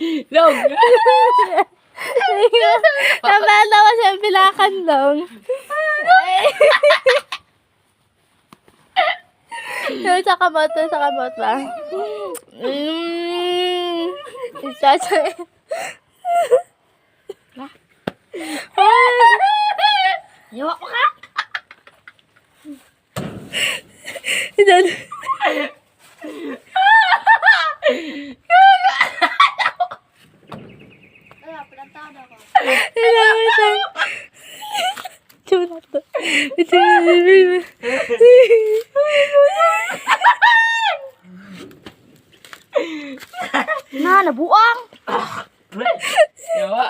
Dog! Nabala ko siya pilakan dong. Yung sa kamot, sa kamot ba? Mm. Isa sa... Yawa ko ka! Isa Pinantado ako. Isa, isa. Chula to. Na, nabuang. Yawa.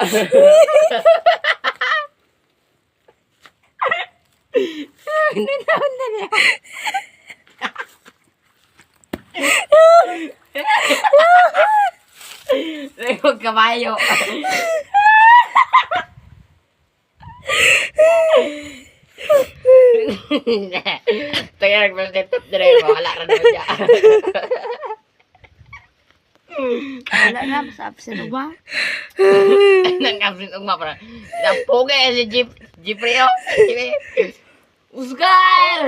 Huwag kabayo. Taya nagpapatip na rin mo. Wala ka naman dyan. Wala na, sa absent ba? Nang absent ugma para. Napoga si Jeep. Jeepri. Usgar!